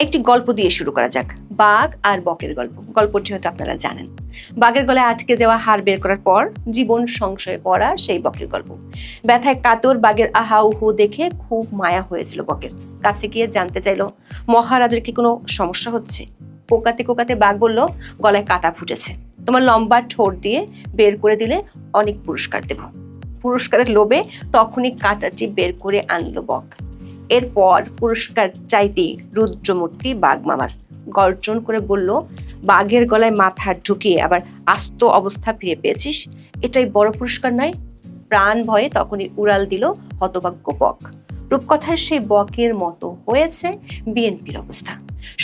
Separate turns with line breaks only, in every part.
একটি গল্প দিয়ে শুরু করা যাক। বাঘ আর বকের গল্প। গল্পটি হয়তো আপনারা জানেন। বাঘের গলায় আটকে যাওয়া হার বের করার পর জীবন সংশয়ে পড়া সেই বকের গল্প। ব্যথায় কাতর বাঘের আহা উহু দেখে খুব মায়া হয়েছিল বকের। কাছে গিয়ে জানতে চাইলো, মহারাজের কি কোনো সমস্যা হচ্ছে? কোকাতে কোকাতে বাঘ বলল, গলায় কাটা ফুটেছে। তোমার লম্বা ঠোঁট দিয়ে বের করে দিলে অনেক পুরস্কার দেব। পুরস্কারের লোভে তখনই কাঁটাটি বের করে আনলো বক। এরপর পুরস্কার চাইতে রুদ্রমূর্তি বাঘ মামার গর্জন করে বলল, বাঘের গলায় মাথা ঢুকিয়ে আবার আস্ত অবস্থা ফিরে পেয়েছিস। এটাই বড় পুরস্কার নয়। প্রাণ ভয়ে তখনই উড়াল দিল হতভাগ্য বক। রূপকথায় সেই বকের মতো হয়েছে বিএনপির অবস্থা।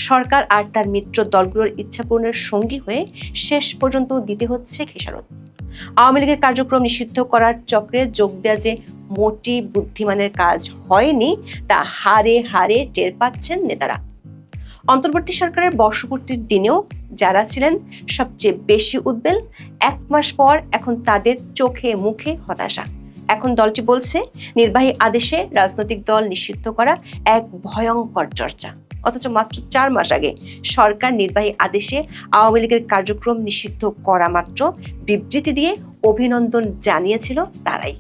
সরকার আর তার মিত্র দলগুলোর ইচ্ছা পূরণের সঙ্গী হয়ে শেষ পর্যন্ত দিতে হচ্ছে খেসারত। আওয়ামী লীগের কার্যক্রম নিষিদ্ধ করার চক্রে যোগ দেওয়া যে মোটি বুদ্ধিমানের কাজ হয়নি, তা হারে হারে টের পাচ্ছেন নেতারা। অন্তর্বর্তী সরকারের বর্ষপূর্তির দিনেও যারা ছিলেন সবচেয়ে বেশি উদ্বেল, এক মাস পর এখন তাদের চোখে মুখে হতাশা। এখন দলটি বলছে, নির্বাহী আদেশে রাজনৈতিক দল নিষিদ্ধ করা এক ভয়ঙ্কর চর্চা। অথচ মাত্র চার মাস আগে সরকার নির্বাহী আদেশে আওয়ামী লীগের কার্যক্রম নিষিদ্ধ করা মাত্র বিবৃতি দিয়ে অভিনন্দন জানিয়েছিল তারাই।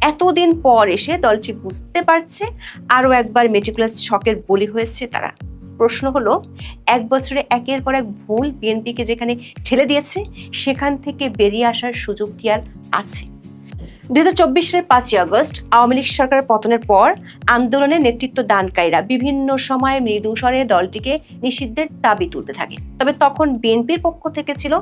এতদিন পর এসে দলটি বুঝতে পারছে আরও একবার মেটিকুলার শকের বলি হয়েছে তারা। প্রশ্ন হলো, এক বছরে একের পর এক ভুল বিএনপিকে যেখানে ঠেলে দিয়েছে, সেখান থেকে বেরিয়ে আসার সুযোগ কি আর আছে? দুই হাজার চব্বিশ সালের পাঁচই আগস্ট আওয়ামী লীগ সরকারের পতনের পর আন্দোলনে নেতৃত্ব দানকারীরা বিভিন্ন সময় মৃদু স্বরে দলটিকে নিষিদ্ধের দাবি তুলতে থাকে। তবে তখন বিএনপির পক্ষ থেকে ছিল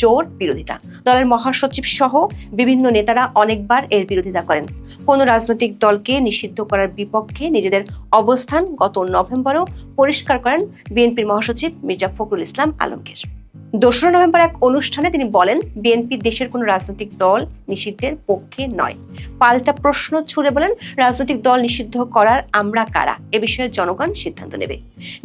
জোর বিরোধিতা। দলের মহাসচিব সহ বিভিন্ন নেতারা অনেকবার এর বিরোধিতা করেন। কোন রাজনৈতিক দলকে নিষিদ্ধ করার বিপক্ষে নিজেদের অবস্থান গত নভেম্বরেও পরিষ্কার করেন বিএনপির মহাসচিব মির্জা ফখরুল ইসলাম আলমগীর। দোসরা নভেম্বর এক অনুষ্ঠানে তিনি বলেন, বিএনপি দেশের কোনো রাজনৈতিক দল নিষিদ্ধের পক্ষে নয়। পাল্টা প্রশ্ন ছুড়ে বলেন, রাজনৈতিক দল নিষিদ্ধ করার আমরা কারা? এ বিষয়ে জনগণ সিদ্ধান্ত নেবে।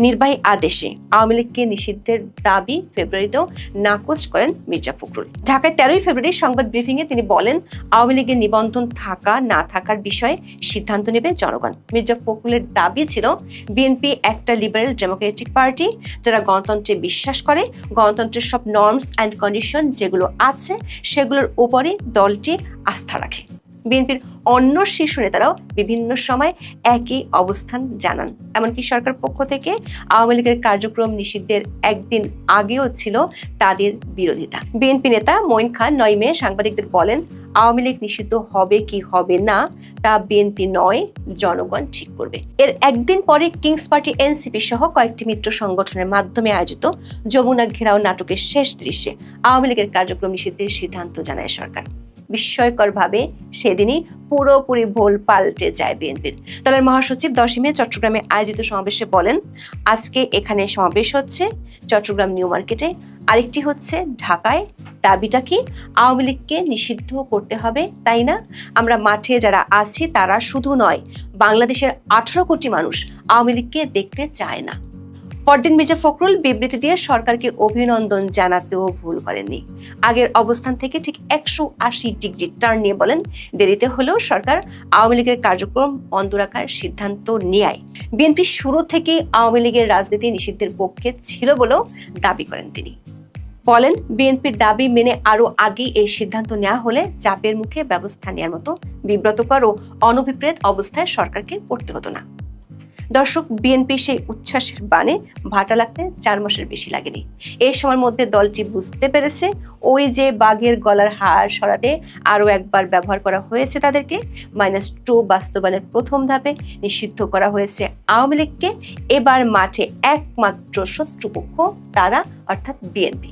নির্বাহী আদেশে আওয়ামী লীগকে নিষিদ্ধের দাবি ফেব্রুয়ারিতেও নাকচ করেন মির্জা ফখরুল। ঢাকায় তেরোই ফেব্রুয়ারি সংবাদ ব্রিফিং এ তিনি বলেন, আওয়ামী লীগের নিবন্ধন থাকা, না থাকার বিষয়ে সিদ্ধান্ত নেবে জনগণ। মির্জা ফখরুলের দাবি ছিল, বিএনপি একটা লিবারেল ডেমোক্রেটিক পার্টি, যারা গণতন্ত্রে বিশ্বাস করে গণতন্ত্রের সব নর্মস অ্যান্ড কন্ডিশন যেগুলো আছে সেগুলোর উপরে দলটি আস্থা রাখে। বিএনপির অন্য শীর্ষ নেতারাও বিভিন্ন সময় একই অবস্থান জানান। এমনকি সরকার পক্ষ থেকে আওয়ামী লীগের কার্যক্রম নিষিদ্ধের একদিন আগেও ছিল তাদের বিরোধিতা। বিএনপি নেতা মঈন খান নয় মে সাংবাদিকদের বলেন, আওয়ামী লীগ নিষিদ্ধ হবে কি হবে না, তা বিএনপি নয়, জনগণ ঠিক করবে। এর একদিন পরে কিংস পার্টি এনসিপি সহ কয়েকটি মিত্র সংগঠনের মাধ্যমে আয়োজিত যমুনা ঘেরাও নাটকের শেষ দৃশ্যে আওয়ামী লীগের কার্যক্রম নিষিদ্ধের সিদ্ধান্ত জানায় সরকার। বিস্ময়করভাবে সেদিনই পুরোপুরি ভোল পাল্টে যায় বিএনপির। দলের মহাসচিব দশই মে চট্টগ্রামে আয়োজিত সমাবেশে বলেন, আজকে এখানে সমাবেশ হচ্ছে, চট্টগ্রাম নিউ মার্কেটে আরেকটি হচ্ছে ঢাকায়। দাবিটা কি, আওয়ামী লীগকে নিষিদ্ধ করতে হবে, তাই না? আমরা মাঠে যারা আছি তারা শুধু নয়, বাংলাদেশের আঠারো কোটি মানুষ আওয়ামী লীগকে দেখতে চায় না। পরদিন মির্জা ফখরুল বিবৃতি দিয়ে সরকারকে অভিনন্দন জানাতেও ভুল করেননি। আগের অবস্থান থেকে ঠিক একশো আশি ডিগ্রি টার্ন নিয়ে বলেন, দেরিতে হলেও সরকার আওয়ামী লীগের কার্যক্রম বন্ধ রাখার সিদ্ধান্ত নেয় বিএনপি শুরু থেকেই আওয়ামী লীগের রাজনীতি নিষিদ্ধের পক্ষে ছিল বলেও দাবি করেন তিনি। বলেন, বিএনপির দাবি মেনে আরও আগেই এই সিদ্ধান্ত নেওয়া হলে চাপের মুখে ব্যবস্থা নেওয়ার মতো বিব্রতকর ও অনভিপ্রেত অবস্থায় সরকারকে পড়তে হতো না। দর্শক, বিএনপি সেই উচ্ছ্বাসের বানে ভাটা লাগতে চার মাসের বেশি লাগেনি। এই সময়ের মধ্যে দলটি বুঝতে পেরেছে, ওই যে বাঘের গলার হার সরাতে আরও একবার ব্যবহার করা হয়েছে তাদেরকে। মাইনাস টু বাস্তবায়নের প্রথম ধাপে নিষিদ্ধ করা হয়েছে আওয়ামী লীগকে। এবার মাঠে একমাত্র শত্রুপক্ষ তারা, অর্থাৎ বিএনপি।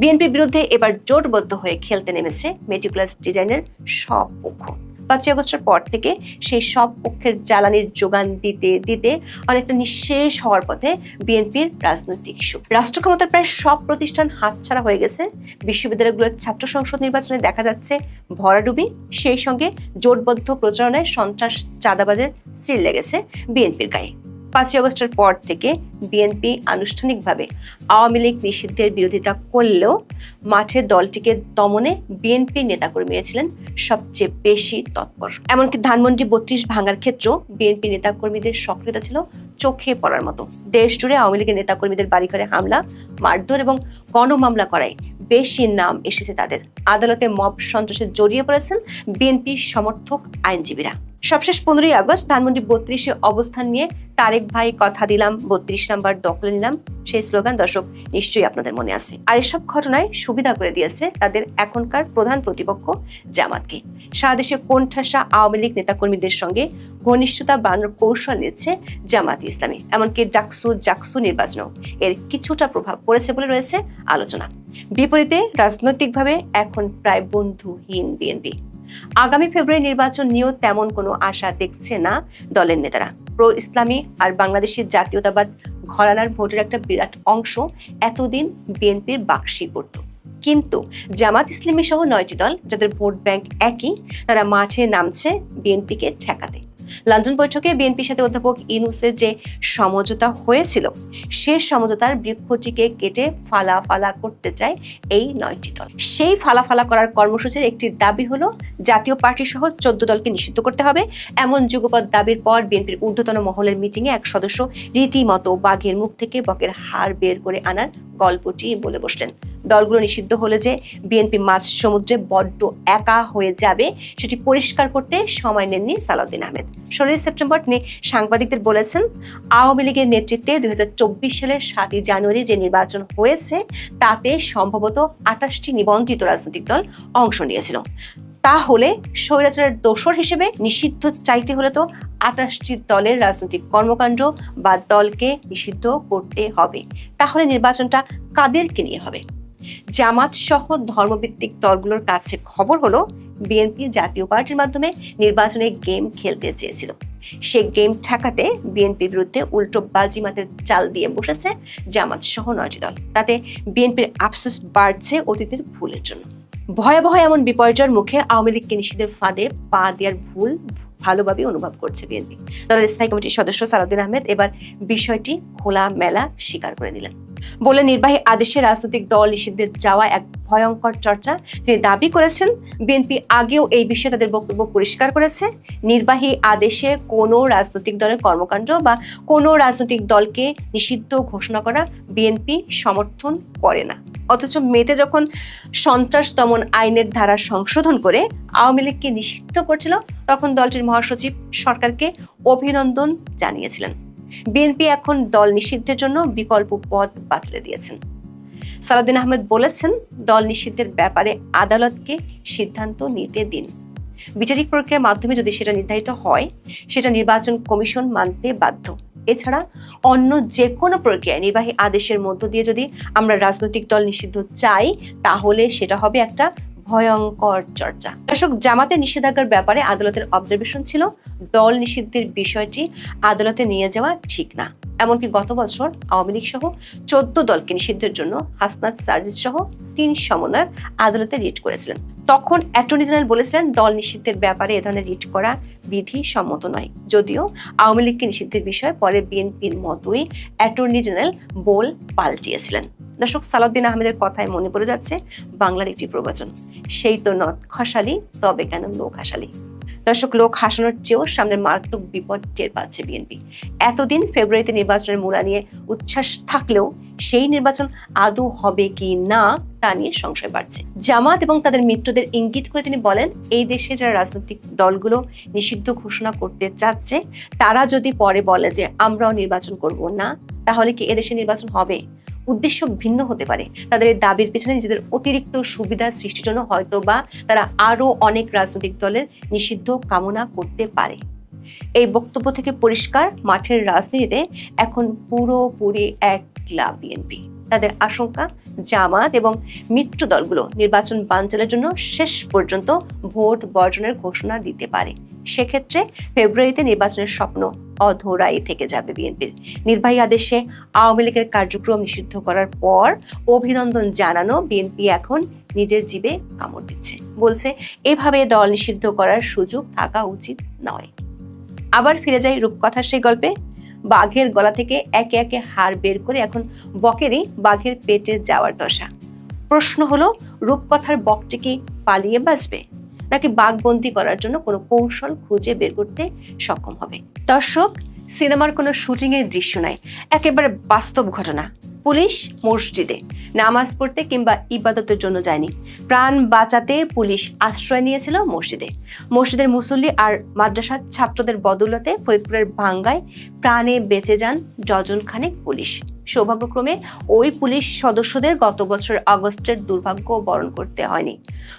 বিএনপির বিরুদ্ধে এবার জোটবদ্ধ হয়ে খেলতে নেমেছে মেটিকুলাস ডিজাইনের সব পক্ষ। পাঁচই আগস্টের পর থেকে সেই সব পক্ষের জ্বালানির যোগান দিতে দিতে অনেকটা নিঃশেষ হওয়ার পথে বিএনপির রাজনৈতিক ইস্যু রাষ্ট্র ক্ষমতার প্রায় সব প্রতিষ্ঠান হাতছাড়া হয়ে গেছে। বিশ্ববিদ্যালয়গুলোর ছাত্র সংসদ নির্বাচনে দেখা যাচ্ছে ভরাডুবি। সেই সঙ্গে জোটবদ্ধ প্রচারণায় সন্ত্রাস চাঁদাবাজের সিল লেগেছে বিএনপির গায়ে। পাঁচই আগস্টের পর থেকে বিএনপি আনুষ্ঠানিকভাবে আওয়ামী লীগ নিষিদ্ধের বিরোধিতা করলেও মাঠে দলটিকে দমনে বিএনপি নেতাকর্মীরা ছিলেন সবচেয়ে বেশি তৎপর। এমনকি ধানমন্ডি বত্রিশ ভাঙার ক্ষেত্রেও বিএনপি নেতাকর্মীদের সক্রিয়তা ছিল চোখে পড়ার মতো। দেশ জুড়ে আওয়ামী লীগের নেতাকর্মীদের বাড়িঘরে হামলা, মারধর এবং গণমামলা করায় বেশি নাম এসেছে তাদের। আদালতে মব সন্ত্রাসে জড়িয়ে পড়েছেন বিএনপি সমর্থক আইনজীবীরা। সবশেষ পনেরোই আগস্ট ধানমন্ডি বত্রিশে অবস্থান নিয়ে তারেক ভাই কথা দিলাম, বত্রিশ নাম্বার দখলে নিলাম, সেই স্লোগান দর্শক নিশ্চয়ই আপনাদের মনে আছে। আর এসব ঘটনায় সুবিধা করে দিয়েছে তাদের এখনকার প্রধান প্রতিপক্ষ জামাতকে। সারা দেশে কোণঠাসা আওয়ামী লীগ নেতাকর্মীদের সঙ্গে ঘনিষ্ঠতা বাড়ানোর কৌশল নিচ্ছে জামাত ইসলামী, এমনকি ডাকসু জাকসু নির্বাচনেও। এর কিছুটা প্রভাব পড়েছে বলে রয়েছে আলোচনা। বিপরীতে রাজনৈতিকভাবে এখন প্রায় বন্ধুহীন বিএনপি। আগামী ফেব্রুয়ারি নির্বাচন নিয়েও তেমন কোনো আশা দেখছে না দলের নেতারা। প্রো ইসলামী আর বাংলাদেশের জাতীয়তাবাদ ঘরানার ভোটের একটা বিরাট অংশ এতদিন বিএনপির বাক্সি পড়ত। কিন্তু জামাত ইসলামী সহ নয়টি দল যাদের ভোট ব্যাংক একই, তারা মাঠে নামছে বিএনপিকে ঠেকাতে। লন্ডন বৈঠকে বিএনপির সাথে অধ্যাপক ইনুসের যে সমঝোতা হয়েছিল, সে সমঝোতার বৃক্ষটিকে কেটে ফালা ফালা করতে চায় এই নয়টি দল। সেই ফালা ফালা করার কর্মসূচির একটি দাবি হলো, জাতীয় পার্টি সহ চোদ্দ দলকে নিষিদ্ধ করতে হবে। এমন যুগপৎ দাবির পর বিএনপির ঊর্ধ্বতন মহলের মিটিংয়ে এক সদস্য রীতিমতো বাঘের মুখ থেকে বকের হার বের করে আনার গল্পটি বলে বসলেন। দলগুলো নিষিদ্ধ হলে যে বিএনপি মাছ সমুদ্রে বড্ড একা হয়ে যাবে, সেটি পরিষ্কার করতে সময় নেননি সালাউদ্দিন আহমেদ। ষোলোই সেপ্টেম্বর তিনি সাংবাদিকদের বলেছেন, আওয়ামী লীগের নেতৃত্বে দুই সালের সাতই জানুয়ারি যে নির্বাচন হয়েছে, তাতে সম্ভবত আটাশটি নিবন্ধিত রাজনৈতিক দল অংশ নিয়েছিল। তাহলে স্বৈরাচারের দোষর হিসেবে নিষিদ্ধ চাইতে হলে তো আটাশটি দলের রাজনৈতিক কর্মকাণ্ড বা দলকে নিষিদ্ধ করতে হবে। তাহলে নির্বাচনটা কাদেরকে নিয়ে হবে? জামাত সহ ধর্মভিত্তিক দলগুলোর কাছে খবর হলো, বিএনপি জাতীয় পার্টির মাধ্যমে নির্বাচনে গেম খেলতে চেয়েছিল। সে গেম ঠেকাতে বিএনপির বিরুদ্ধে উল্টো বাজিমাতের চাল দিয়ে বসেছে জামাত সহ নয়টি দল। তাতে বিএনপির আফসোস বাড়ছে অতীতের ভুলের জন্য। ভয়াবহ এমন বিপর্যয়ের মুখে আওয়ামী লীগকে নিষিদ্ধের ফাঁদে পা দেওয়ার ভুল ভালোভাবে অনুভব করছে বিএনপি। দলের স্থায়ী কমিটির সদস্য সালাউদ্দিন আহমেদ এবার বিষয়টি খোলা মেলা স্বীকার করে দিলেন বলে নির্বাহী আদেশে রাজনৈতিক দল নিষিদ্ধের যাওয়া এক ভয়ঙ্কর চর্চা তিনি দাবি করেছেন, বিএনপি আগেও এই বিষয়ে তাদের বক্তব্য পরিষ্কার করেছে। নির্বাহী আদেশে কোনো রাজনৈতিক দলের কর্মকাণ্ড বা কোনো রাজনৈতিক দলকে নিষিদ্ধ ঘোষণা করা বিএনপি সমর্থন করে না। অথচ মেতে যখন সন্ত্রাস দমন আইনের ধারা সংশোধন করে আওয়ামী লীগকে নিষিদ্ধ করছিল, তখন দলটির মহাসচিব সরকারকে অভিনন্দন জানিয়েছিলেন। বিএনপি এখন দল নিষিদ্ধের জন্য বিকল্প পথ বাতলে দিয়েছেন। সালাউদ্দিন আহমেদ বলেছেন, দল নিষিদ্ধের ব্যাপারে আদালতকে সিদ্ধান্ত নিতে দিন। বিচারিক প্রক্রিয়ার মাধ্যমে যদি সেটা নির্ধারিত হয়, সেটা নির্বাচন কমিশন মানতে বাধ্য। এছাড়া অন্য যে কোনো প্রক্রিয়ায় নির্বাহী আদেশের মধ্য দিয়ে যদি আমরা রাজনৈতিক দল নিষিদ্ধ চাই, তাহলে সেটা হবে একটা ভয়ঙ্কর চর্চা। দর্শক জামাতে নিষেধাজ্ঞার ব্যাপারে আদালতের অবজারভেশন ছিল, দল নিষিদ্ধের বিষয়টি আদালতে নিয়ে যাওয়া ঠিক না। এমনকি গত বছর আওয়ামী লীগ সহ চোদ্দ দলকে নিষিদ্ধের জন্য হাসনাত সার্জিস সহ তিন সমন্বয়ক আদালতে রিট করেছিলেন। তখন অ্যাটর্নি জেনারেল বলেছিলেন, দল নিষিদ্ধের ব্যাপারে এ ধরনের রিট করা বিধি সম্মত নয়। যদিও আওয়ামী লীগকে নিষিদ্ধের বিষয়ে পরে বিএনপির মতোই অ্যাটর্নি জেনারেল বোল পাল্টিয়েছিলেন। দর্শক, সালাউদ্দিন আহমেদের কথায় মনে পড়ে যাচ্ছে বাংলার একটি প্রবচন, সেই তো নথ খসালি, তবে কেন লোক হাসালি? দর্শক, লোক হাসানোর চেয়েও সামনে মারাত্মক বিপদ টের পাচ্ছে বিএনপি। এতদিন ফেব্রুয়ারিতে নির্বাচনের মূলা নিয়ে উচ্ছ্বাস থাকলেও সেই নির্বাচন আদৌ হবে কি না, তা নিয়ে সংশয় বাড়ছে। জামাত এবং তাদের মিত্রদের ইঙ্গিত করে তিনি বলেন, এই দেশে যারা রাজনৈতিক দলগুলো নিষিদ্ধ ঘোষণা করতে চাচ্ছে, তারা যদি পরে বলে যে আমরাও নির্বাচন করব না, তাহলে কি এদেশে নির্বাচন হবে? উদ্দেশ্য ভিন্ন হতে পারে। তাদের দাবির পেছনে নিজেদের অতিরিক্ত সুবিধা সৃষ্টির জন্য হয়তো বা তারা আরও অনেক রাজনৈতিক দলের নিষিদ্ধ কামনা করতে পারে। এই বক্তব্য থেকে পরিষ্কার, মাঠের রাজনীতিতে এখন পুরোপুরি এক একলা বিএনপি। তাদের আশঙ্কা, জামাত এবং মিত্র দলগুলো নির্বাচন বানচালের জন্য শেষ পর্যন্ত ভোট বর্জনের ঘোষণা দিতে পারে। সেক্ষেত্রে ফেব্রুয়ারিতে নির্বাচনের স্বপ্ন অধরাই থেকে যাবে বিএনপির। নির্বাহী আদেশে আওয়ামী লীগের কার্যক্রম নিষিদ্ধ করার পর অভিনন্দন জানানো বিএনপি এখন নিজের জীবে কামড় দিচ্ছে। বলছে, এভাবে দল নিষিদ্ধ করার সুযোগ থাকা উচিত নয়। আবার ফিরে যাই রূপকথার সেই গল্পে। বাঘের গলা থেকে একে একে হাড় বের করে এখন বকেরই বাঘের পেটে যাওয়ার দশা। প্রশ্ন হলো, রূপকথার বকটি কি পালিয়ে বাঁচবে? নাকি বাঘবন্দি করার জন্য কোনো কৌশল খুঁজে বের করতে সক্ষম হবে। দর্শক, সিনেমার কোনো শুটিং এর দৃশ্য নাই একেবারে বাস্তব ঘটনা। পুলিশ মসজিদে নামাজ পড়তে কিংবা ইবাদতের জন্য যায়নি। প্রাণ বাঁচাতে পুলিশ আশ্রয় নিয়েছিল মসজিদে। মসজিদের মুসল্লি আর মাদ্রাসার ছাত্রদের বদৌলতে ফরিদপুরের ভাঙ্গায় প্রাণে বেঁচে যান ডজন খানেক পুলিশ। সৌভাগ্যক্রমে ওই পুলিশ সদস্যদের গত বছর আগস্টের দুর্ভাগ্য বরণ করতে হয়নি।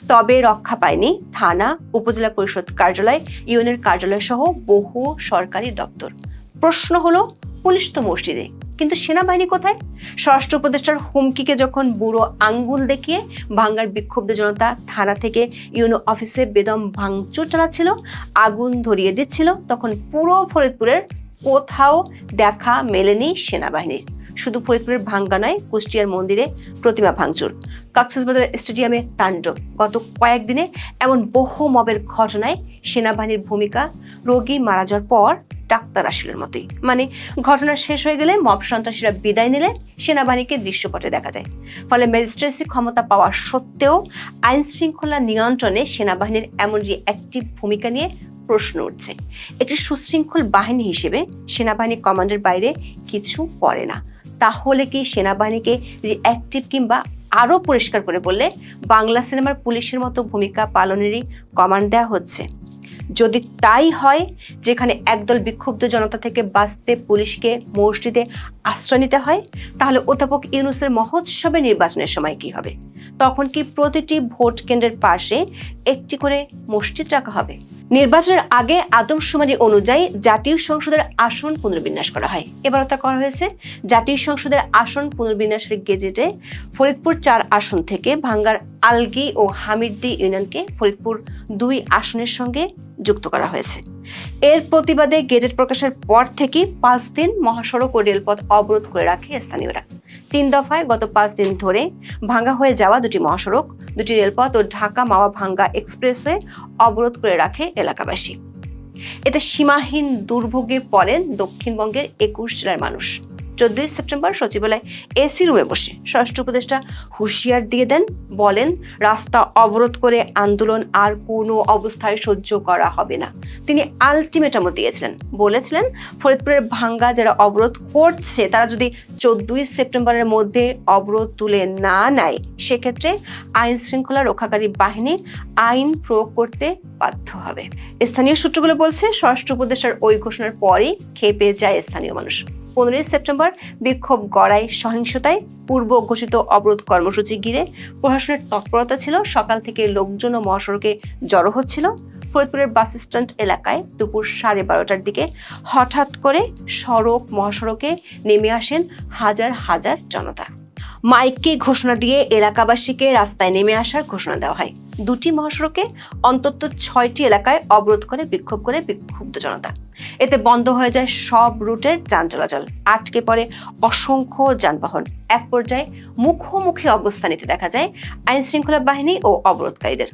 তবে রক্ষা পায়নি থানা, উপজেলা পরিষদ কার্যালয় ইউনের কার্যালয় সহ বহু সরকারি দপ্তর। প্রশ্ন হলো, পুলিশ তো মসজিদে, কিন্তু সেনাবাহিনী কোথায়? স্বরাষ্ট্র উপদেষ্টার হুমকিকে যখন বুড়ো আঙ্গুল দেখিয়ে ভাঙ্গার বিক্ষুব্ধ জনতা থানা থেকে ইউনো অফিসে বেদম ভাঙচুর চালাচ্ছিল, আগুন ধরিয়ে দিচ্ছিল, তখন পুরো ফরিদপুরের কোথাও দেখা মেলেনি সেনাবাহিনীর। শুধু ফরিদপুরের ভাঙ্গা নয়, কুষ্টিয়ার মন্দিরে প্রতিমা ভাঙচুর। কক্সবাজার স্টেডিয়ামে তাণ্ডব। গত কয়েকদিনে এমন বহু মবের ঘটনায় সেনাবাহিনীর ভূমিকা, রোগী মারা যাওয়ার পর ডাক্তার আসলের মতোই। মানে ঘটনা শেষ হয়ে গেলে মব সন্ত্রাসীরা বিদায় নিলে সেনাবাহিনীকে দৃশ্যপটে দেখা যায়। ফলে ম্যাজিস্ট্রেসি ক্ষমতা পাওয়া সত্ত্বেও আইন শৃঙ্খলা নিয়ন্ত্রণে সেনাবাহিনীর এমন রিঅ্যাক্টিভ ভূমিকা নিয়ে প্রশ্ন উঠছে একটি সুশৃঙ্খল বাহিনী হিসেবে সেনাবাহিনী কমান্ডের বাইরে কিছু করে না। তাহলে কি সেনাবাহিনীকে রিঅ্যাক্টিভ কিংবা আরও পরিষ্কার করে বললে বাংলা সিনেমার পুলিশের মতো ভূমিকা পালনেরই কমান্ড দেওয়া হচ্ছে? যদি তাই হয়, যেখানে একদল বিক্ষুব্ধ জনতা থেকে বাঁচতে পুলিশকে মসজিদে আশ্রয় নিতে হয়, তাহলে অধ্যাপক ইউনুসের মহোৎসবে নির্বাচনের সময় কি হবে? তখন কি প্রতিটি ভোট কেন্দ্রের পাশে একটি করে মসজিদ রাখা হবে? নির্বাচনের আগে আদমশুমারি অনুযায়ী জাতীয় সংসদের আসন পুনর্বিন্যাস করা হয়। এবার তা করা হয়েছে। জাতীয় সংসদের আসন পুনর্বিন্যাসের গেজেটে ফরিদপুর চার আসন থেকে ভাঙ্গার আলগি ও হামিদদি ইউনিয়নকে ফরিদপুর দুই আসনের সঙ্গে যুক্ত করা হয়েছে। এর প্রতিবাদে গেজেট প্রকাশের পর থেকে পাঁচ দিন মহাসড়ক ও রেলপথ অবরোধ করে রাখে স্থানীয়রা। তিন দফায় গত পাঁচ দিন ধরে ভাঙ্গা হয়ে যাওয়া দুটি মহাসড়ক, দুটি রেলপথ ও ঢাকা মাওয়া ভাঙ্গা এক্সপ্রেসওয়ে অবরোধ করে রাখে এলাকাবাসী। এতে সীমাহীন দুর্ভোগে পড়েন দক্ষিণবঙ্গের একুশ জেলার মানুষ। চোদ্দই সেপ্টেম্বর সচিবালয় এসি রুমে বসে স্বরাষ্ট্র উপদেষ্টা হুঁশিয়ার দিয়ে দেন, বলেন, রাস্তা অবরোধ করে আন্দোলন আর কোনো অবস্থায় সহ্য করা হবে না। তিনি আলটিমেটামও দিয়েছিলেন, বলেছিলেন, ফরিদপুরের ভাঙ্গা যারা অবরোধ করছে, তারা যদি চোদ্দই সেপ্টেম্বরের মধ্যে অবরোধ তুলে না নেয়, সেক্ষেত্রে আইন শৃঙ্খলা রক্ষাকারী বাহিনী আইন প্রয়োগ করতে বাধ্য হবে। স্থানীয় সূত্রগুলো বলছে, স্বরাষ্ট্র উপদেষ্টার ওই ঘোষণার পরই খেপে যায় স্থানীয় মানুষ। পনেরোই সেপ্টেম্বর বিক্ষোভ গড়ায় সহিংসতায় পূর্ব ঘোষিত অবরোধ কর্মসূচি ঘিরে প্রশাসনের তৎপরতা ছিল, সকাল থেকে লোকজন ও মহাসড়কে জড়ো হচ্ছিল। ফরিদপুরের বাস স্ট্যান্ড এলাকায় দুপুর সাড়ে বারোটার দিকে হঠাৎ করে সড়ক, মহাসড়কে নেমে আসেন হাজার হাজার জনতা। মাইককে ঘোষণা দিয়ে এলাকাবাসীকে রাস্তায় নেমে আসার ঘোষণা দেওয়া হয়। দুটি মহাসড়কে অন্তত ছয়টি এলাকায় অবরোধ করে, বিক্ষোভ করে বিক্ষুব্ধ জনতা। এতে বন্ধ হয়ে যায় সব রুটের যান চলাচল। আটকে পড়ে অসংখ্য যানবাহন। এক পর্যায়ে মুখোমুখি অবস্থান নিতে দেখা যায় আইন শৃঙ্খলা বাহিনী ও অবরোধকারীদের।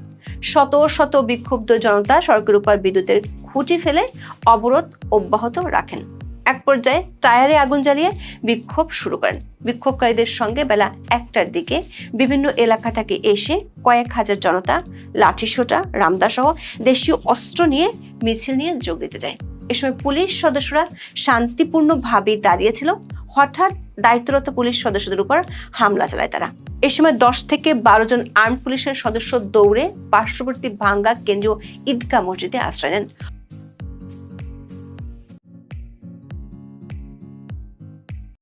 শত শত বিক্ষুব্ধ জনতা সড়কের উপর বিদ্যুতের খুঁটি ফেলে অবরোধ অব্যাহত রাখেন। এক পর্যায়ে টায়ারে আগুন জ্বালিয়ে বিক্ষোভ শুরু করেন। বিক্ষোভকারীদের সঙ্গে বেলা একটার দিকে বিভিন্ন এলাকা থেকে এসে কয়েক হাজার জনতা লাঠিসোঁটা রামদা সহ দেশীয় অস্ত্র নিয়ে মিছিল নিয়ে যোগ দিতে যায়। এ সময় পুলিশ সদস্যরা শান্তিপূর্ণভাবে দাঁড়িয়েছিল। হঠাৎ দায়িত্বরত পুলিশ সদস্যদের উপর হামলা চালায় তারা। এ সময় দশ থেকে বারো জন আর্ম পুলিশের সদস্য দৌড়ে পার্শ্ববর্তী ভাঙ্গা কেন্দ্রীয় ঈদগাহ মসজিদে আশ্রয় নেন।